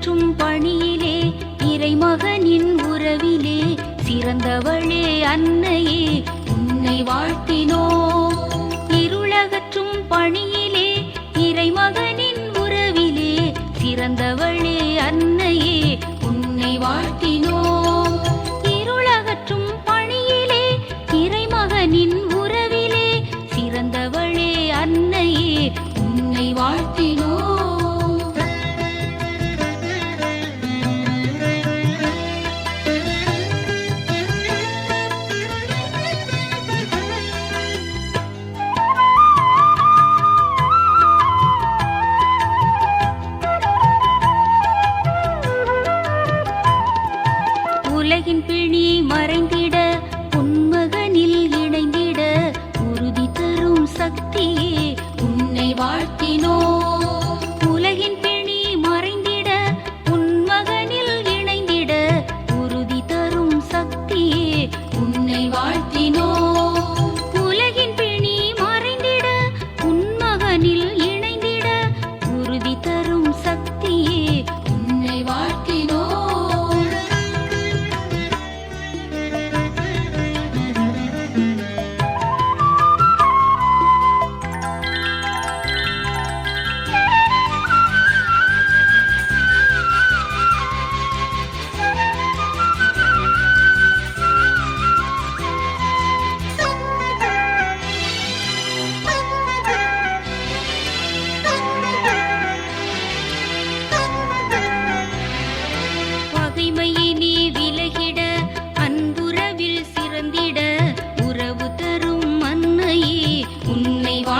இருளகற்றும் பணியிலே இறைமகனின் உறவிலே சிறந்தவளே அன்னையே உன்னை வாழ்த்தினோம் இருளகற்றும் பணியிலே இறைமகனின் உறவிலே சிறந்தவளே அன்னையே உன்னை வாழ்த்தினோம் இருளகற்றும் பணியிலே இறைமகனின்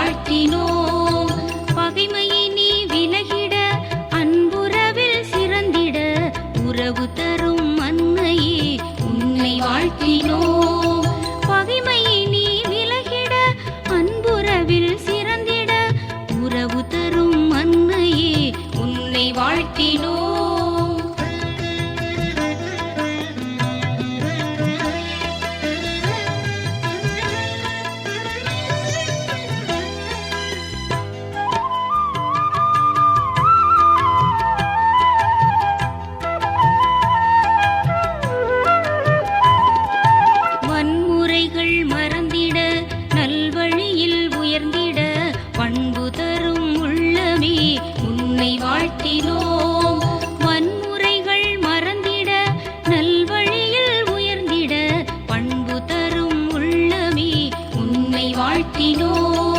வாழ்த்தினோம் பகைமையை நீ விலகிட அன்புறவில் சிறந்திட உறவு தரும் அன்னையே உன்னை வாழ்த்தினோம். பகைமையை நீ விலகிட அன்புறவில் சிறந்திட உறவு தரும் அன்னையே உன்னை வாழ்த்தினோம். தரும் உள்ளமே உன்னை வாழ்த்தினோம். வன்முறைகள் மறந்திட நல்வழியில் உயர்ந்திட பண்பு தரும் உள்ளமே உன்னை வாழ்த்தினோம்.